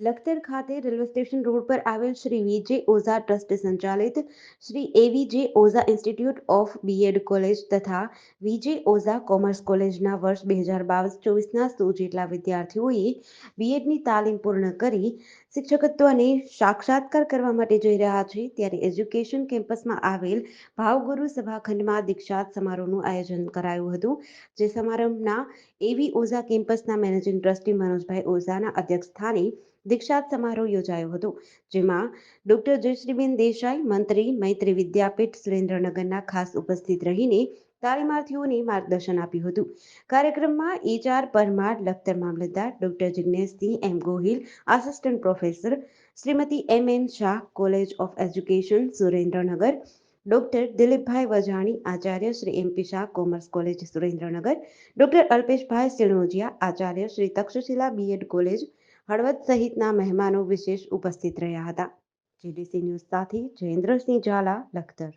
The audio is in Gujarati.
લખતર ખાતે રેલવે સ્ટેશન રોડ પર આવેલ શ્રી વીજે ઓઝા ટ્રસ્ટ સંચાલિત Shri AVJ Ojha institute of BEd college તથા વીજે ઓઝા કોમર્સ કોલેજના વર્ષ બે હજાર બાવીસ ચોવીસના સો જેટલા વિદ્યાર્થીઓએ બીએડની તાલીમ પૂર્ણ કરી શિક્ષકત્વને સાક્ષાત્કાર કરવા માટે જઈ રહ્યા છે. ત્યારે એજ્યુકેશન કેમ્પસમાં આવેલ ભાવગુરુ સભાખંડમાં દીક્ષાત સમારોહનું આયોજન કરાયું હતું, જે સમારંભના એવી ઓઝા કેમ્પસના મેનેજિંગ ટ્રસ્ટી મનોજભાઈ ઓઝાના અધ્યક્ષ સ્થાને દીક્ષાત સમારોહ યોજાયો હતો, જેમાં ડોક્ટર જયશ્રીબેન દેસાઈ, મંત્રી મૈત્રી વિદ્યાપીઠ સુરેન્દ્રનગરના ખાસ ઉપસ્થિત રહીને તાલીમાર્થીઓને માર્ગદર્શન આપ્યું હતું. કાર્યક્રમમાં HR Parmar, Lakhtar mamlatdar doctor Jigneshsinh M Gohil, assistant professor Shrimati M N Shah, college of education Surendranagar, doctor Dilipbhai Vajani, Acharya Shri MP Shah, commerce college Surendranagar, doctor Alpeshbhai Sinojiya, Acharya Shri Takshashila B Ed college Halvad સહિતના મહેમાનો વિશેષ ઉપસ્થિત રહ્યા હતા. જીડીસી ન્યૂઝ સાથે જયેન્દ્રસિંહ ઝાલા લખતર